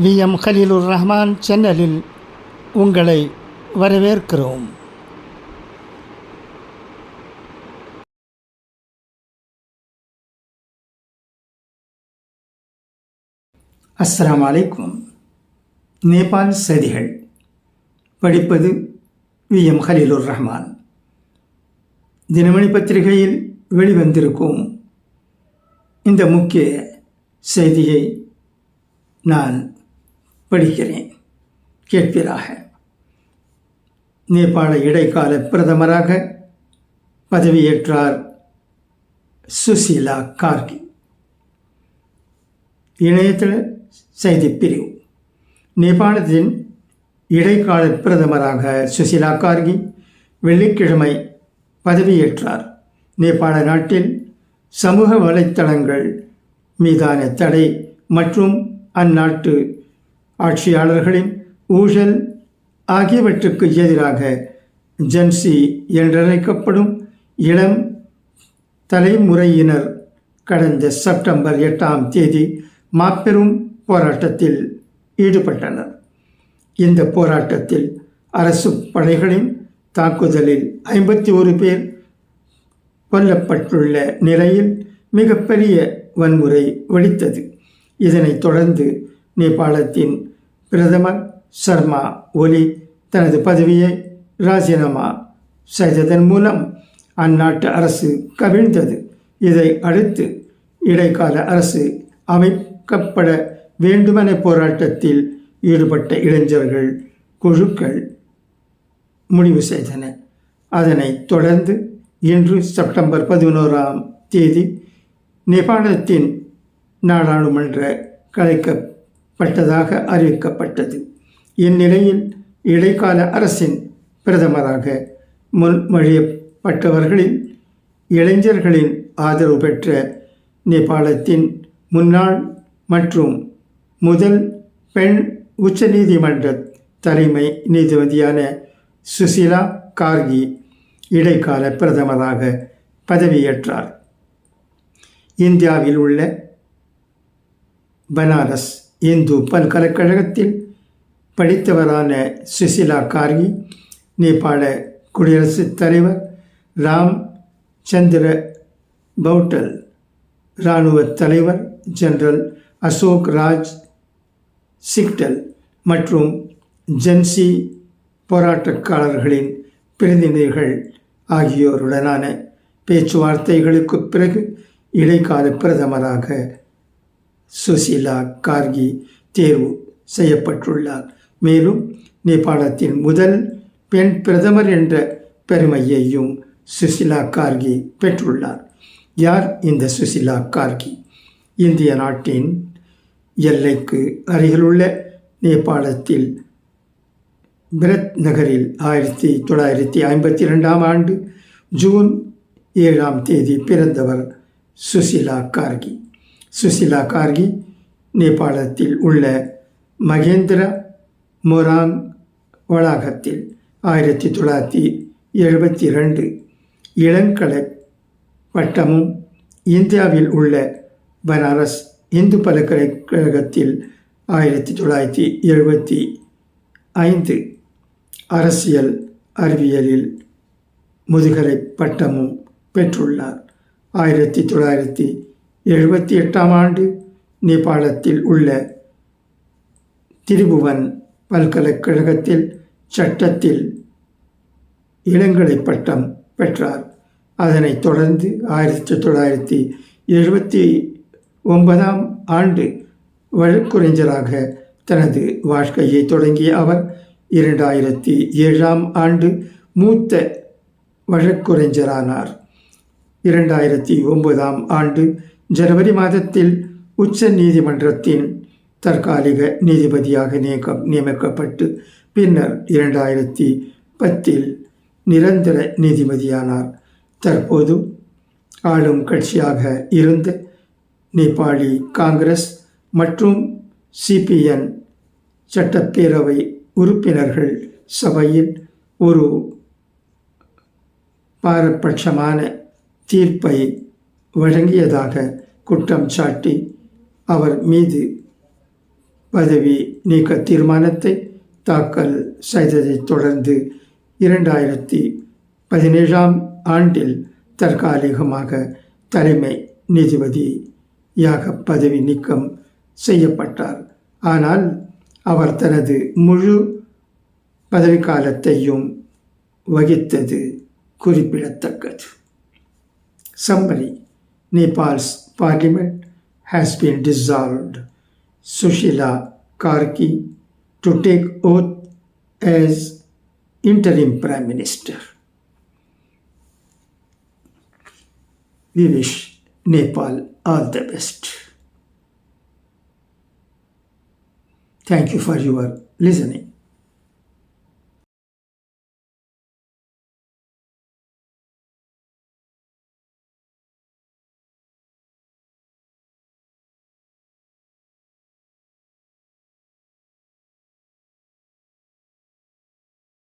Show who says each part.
Speaker 1: We. M. Khaleelur Rahman சேனலில் உங்களை வரவேற்கிறோம். அஸ்லாம் அலைக்கும். நேபாள் செய்திகள். படிப்பது வி. எம். ஹலீலுர் ரஹ்மான் தினமணி பத்திரிகையில் வெளிவந்திருக்கும் இந்த முக்கிய செய்தியை நான் படிக்கிறேன். கேட்பீராக. நேபாள இடைக்கால பிரதமராக பதவியேற்றார் சுசீலா கார்கி. இணையதள செய்திப் பிரிவு. நேபாளத்தின் இடைக்கால பிரதமராக சுசிலா கார்கி வெள்ளிக்கிழமை பதவியேற்றார். நேபாள நாட்டில் சமூக வலைத்தளங்கள் மீதான தடை மற்றும் அந்நாட்டு ஆட்சியாளர்களின் ஊழல் ஆகியவற்றுக்கு எதிராக ஜென்சி என்றழைக்கப்படும் இளம் தலைமுறையினர் கடந்த செப்டம்பர் எட்டாம் தேதி மாபெரும் போராட்டத்தில் ஈடுபட்டனர். இந்த போராட்டத்தில் அரசு படைகளின் தாக்குதலில் ஐம்பத்தி ஒரு பேர் கொல்லப்பட்டுள்ள நிலையில் மிகப்பெரிய வன்முறை வெடித்தது. இதனைத் தொடர்ந்து நேபாளத்தின் பிரதமர் சர்மா ஒலி தனது பதவியை ராஜினாமா செய்ததன் மூலம் அந்நாட்டு அரசு கவிழ்ந்தது. இதை அடுத்து இடைக்கால அரசு அமைக்கப்பட வேண்டுமென போராட்டத்தில் ஈடுபட்ட இளைஞர்கள் குழுக்கள் முடிவு செய்தன. அதனைத் தொடர்ந்து இன்று செப்டம்பர் பதினோராம் தேதி நேபாளத்தின் நாடாளுமன்ற பட்டதாக அறிவிக்கப்பட்டது. இந்நிலையில் இடைக்கால அரசின் பிரதமராக முன்மொழியப்பட்டவர்களில் இளைஞர்களின் ஆதரவு பெற்ற நேபாளத்தின் முன்னாள் மற்றும் முதல் பெண் உச்சநீதிமன்ற தலைமை நீதிபதியான சுசிலா கார்கி இடைக்கால பிரதமராக பதவியேற்றார். இந்தியாவில் உள்ள பனாரஸ் இந்து பல்கலைக்கழகத்தில் படித்தவரான சுசிலா கார்கி நேபாள குடியரசுத் தலைவர் ராம் சந்திர பௌட்டல் இராணுவ தலைவர் ஜெனரல் அசோக் ராஜ் சிக்டல் மற்றும் ஜென்சி போராட்டக்காரர்களின் பிரதிநிதிகள் ஆகியோருடனான பேச்சுவார்த்தைகளுக்கு பிறகு இடைக்கால பிரதமராக சுசிலா கார்கி தேர்வு செய்யப்பட்டுள்ளார். மேலும் நேபாளத்தின் முதல் பெண் பிரதமர் என்ற பெருமையையும் சுசிலா கார்கி பெற்றுள்ளார். யார் இந்த சுசிலா கார்கி? இந்திய நாட்டின் எல்லைக்கு அருகிலுள்ள நேபாளத்தில் பிரத் நகரில் ஆயிரத்தி தொள்ளாயிரத்தி ஐம்பத்தி ரெண்டாம் ஆண்டு ஜூன் ஏழாம் தேதி பிறந்தவர் சுசிலா கார்கி. சுசிலா கார்கி நேபாளத்தில் உள்ள மகேந்திர மொராங் வளாகத்தில் ஆயிரத்தி தொள்ளாயிரத்தி எழுபத்தி ரெண்டு இளங்கலை பட்டமும் இந்தியாவில் உள்ள பனாரஸ் இந்து பல்கலைக்கழகத்தில் ஆயிரத்தி தொள்ளாயிரத்தி எழுபத்தி ஐந்து அரசியல் அறிவியலில் முதுகலை பட்டமும் பெற்றுள்ளார். ஆயிரத்தி தொள்ளாயிரத்தி எழுபத்தி எட்டாம் ஆண்டு நேபாளத்தில் உள்ள திரிபுவன் பல்கலைக்கழகத்தில் சட்டத்தில் இளங்கலை பட்டம் பெற்றார். அதனைத் தொடர்ந்து ஆயிரத்தி தொள்ளாயிரத்தி எழுபத்தி ஒன்பதாம் ஆண்டு வழக்குரைஞராக தனது வாழ்க்கையை தொடங்கிய அவர் இரண்டாயிரத்தி ஏழாம் ஆண்டு மூத்த வழக்குரைஞரானார். இரண்டாயிரத்தி ஒன்பதாம் ஆண்டு ஜனவரி மாதத்தில் உச்ச நீதிமன்றத்தின் தற்காலிக நீதிபதியாக நியக்க நியமிக்கப்பட்டு பின்னர் இரண்டாயிரத்தி பத்தில் நிரந்தர நீதிபதியானார். தற்போது ஆளும் கட்சியாக இருந்த நேபாளி காங்கிரஸ் மற்றும் சிபிஎன் சட்டப்பேரவை உறுப்பினர்கள் சபையில் ஒரு பாரபட்சமான தீர்ப்பை வழங்கியதாக குற்றம் சாட்டி அவர் மீது பதவி நீக்க தீர்மானத்தை தாக்கல் செய்ததைத் தொடர்ந்து இரண்டாயிரத்தி பதினேழாம் ஆண்டில் தற்காலிகமாக தலைமை நீதிபதியாக பதவி நீக்கம் செய்யப்பட்டார். ஆனால் அவர் தனது முழு பதவிக்காலத்தையும் வகித்தது குறிப்பிடத்தக்கது. சம்பரி Nepal's parliament has been dissolved. Sushila Karki to take oath as interim prime minister. We wish Nepal all the best. Thank you for your listening.